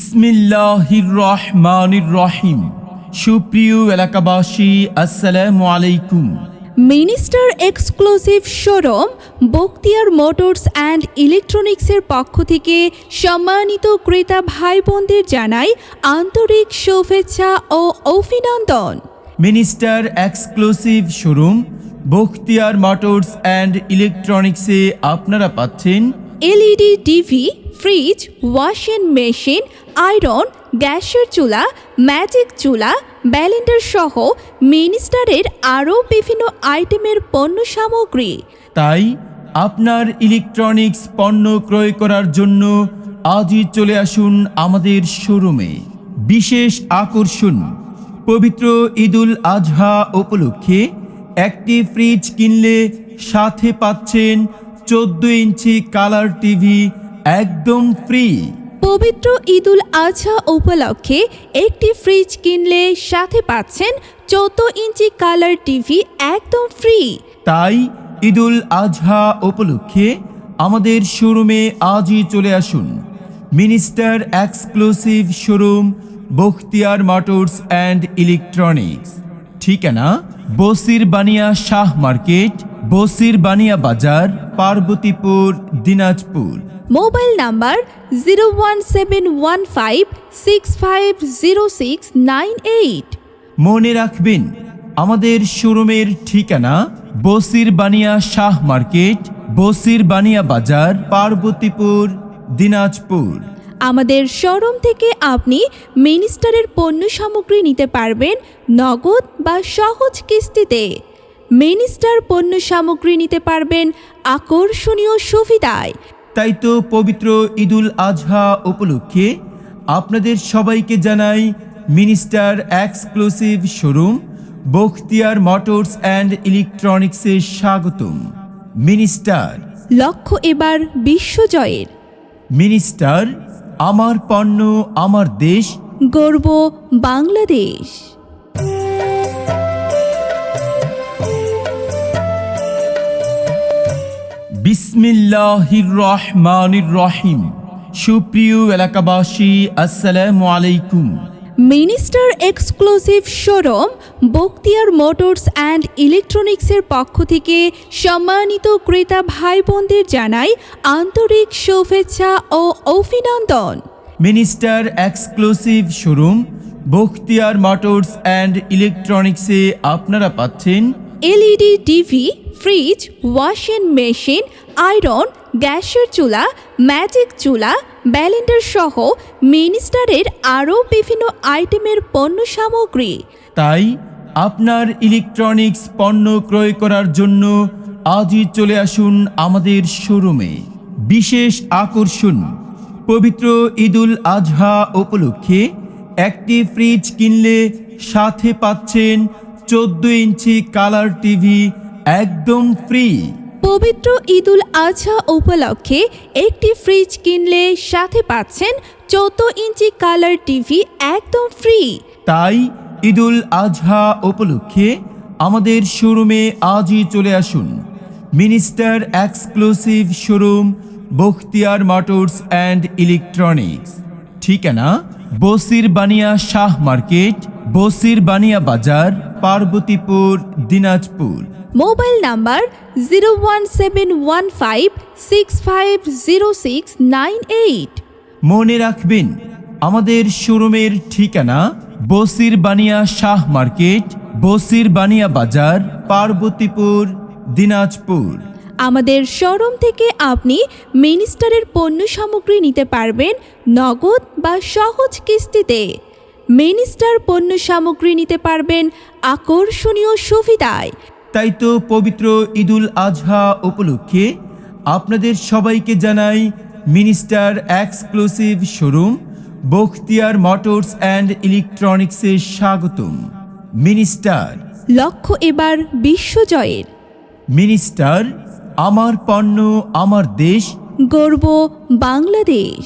বিসমিল্লাহির রহমানির রহিম সুপ্রিয় এলাকাবাসী আসসালামু আলাইকুম। Minister exclusive showroom Bakhtiyar motors and ইলেকট্রনিক্সের পক্ষ থেকে সম্মানিত ক্রেতা ভাই বোনদের জানাই আন্তরিক শুভেচ্ছা ও অভিনন্দন। Minister exclusive showroom Bakhtiyar motors and ইলেকট্রনিক্সে আপনারা পাচ্ছেন LED TV fridge, washing machine, iron, গ্যাসের চুলা, ম্যাজিক চুলা, ব্যালেন্ডার সহ মিনিস্টারের আরও বিভিন্ন আইটেমের পণ্য সামগ্রী। তাই আপনার ইলেকট্রনিক্স পণ্য ক্রয় করার জন্য আজই চলে আসুন আমাদের শোরুমে। বিশেষ আকর্ষণ, পবিত্র ঈদুল আজহা উপলক্ষে একটি ফ্রিজ কিনলে সাথে পাচ্ছেন চোদ্দ ইঞ্চি কালার টিভি একদম ফ্রি পবিত্র ঈদুল আজহা উপলক্ষে একটি ফ্রিজ কিনলে সাথে পাচ্ছেন চোদ্দ ইঞ্চি কালার টিভি একদম ফ্রি তাই ঈদুল আজহা উপলক্ষে আমাদের শোরুমে আজই চলে আসুন। Minister exclusive showroom Bakhtiyar motors and electronics. ঠিকানা বসির বানিয়া শাহ মার্কেট বসির বানিয়া বাজার Parbatipur Dinajpur. Mobile number zero one seven one five six five zero six nine eight মনে রাখবেন আমাদের শোরুমের ঠিকানা বসির বানিয়া শাহ মার্কেট বসির বানিয়া বাজার পার্বতীপুর দিনাজপুর। আমাদের শোরুম থেকে আপনি মিনিস্টারের পণ্য সামগ্রী নিতে পারবেন নগদ বা সহজ কিস্তিতে। মিনিস্টার পণ্য সামগ্রী নিতে পারবেন আকর্ষণীয় সুবিধায়। তাই তো পবিত্র ঈদুল আজহা উপলক্ষে আপনাদের সবাইকে জানাই minister exclusive showroom Bakhtiyar motors and ইলেকট্রনিক্সে স্বাগতম। মিনিস্টার। লক্ষ্য এবার বিশ্বজয়ের মিনিস্টার আমার পণ্য আমার দেশ। গর্ব বাংলাদেশ। বিসমিল্লাহির রহমানির রহিম সুপ্রিয় এলাকাবাসী আসসালামু আলাইকুম। Minister exclusive showroom Bakhtiyar motors and ইলেকট্রনিক্সের পক্ষ থেকে সম্মানিত ক্রেতা ভাই বোনদের জানাই আন্তরিক শুভেচ্ছা ও অভিনন্দন। Minister exclusive showroom Bakhtiyar motors and ইলেকট্রনিক্সে আপনারা পাচ্ছেন LED TV, fridge, washing machine, iron, গ্যাসের চুলা, ম্যাজিক চুলা, ব্যালেন্ডার সহ মিনিস্টারের আরও বিভিন্ন আইটেমের পণ্য সামগ্রী। তাই আপনার ইলেকট্রনিক্স পণ্য ক্রয় করার জন্য আজই চলে আসুন আমাদের শোরুমে। বিশেষ আকর্ষণ, পবিত্র ঈদুল আজহা উপলক্ষে একটি ফ্রিজ কিনলে সাথে পাচ্ছেন চোদ্দ ইঞ্চি কালার টিভি একদম ফ্রি পবিত্র ঈদুল আজহা উপলক্ষে একটি ফ্রিজ কিনলে সাথে পাচ্ছেন চোদ্দ ইঞ্চি কালার টিভি একদম ফ্রি তাই ঈদুল আজহা উপলক্ষে আমাদের শোরুমে আজই চলে আসুন। Minister exclusive showroom Bakhtiyar motors and electronics. ঠিকানা বসির বানিয়া শাহ মার্কেট বসির বানিয়া বাজার Parbatipur Dinajpur. Mobile number zero one seven one five six five zero six nine eight. মনে রাখবেন আমাদের শোরুমের ঠিকানা বসির বানিয়া শাহ মার্কেট বসির বানিয়া বাজার পার্বতীপুর দিনাজপুর। আমাদের শোরুম থেকে আপনি মিনিস্টারের পণ্য সামগ্রী নিতে পারবেন নগদ বা সহজ কিস্তিতে। মিনিস্টার পণ্য সামগ্রী নিতে পারবেন আকর্ষণীয় সুবিধায়। তাই তো পবিত্র ঈদুল আজহা উপলক্ষে আপনাদের সবাইকে জানাই minister exclusive showroom Bakhtiyar motors and ইলেকট্রনিক্সের স্বাগতম। মিনিস্টার। লক্ষ্য এবার বিশ্বজয়ের মিনিস্টার আমার পণ্য আমার দেশ। গর্ব বাংলাদেশ।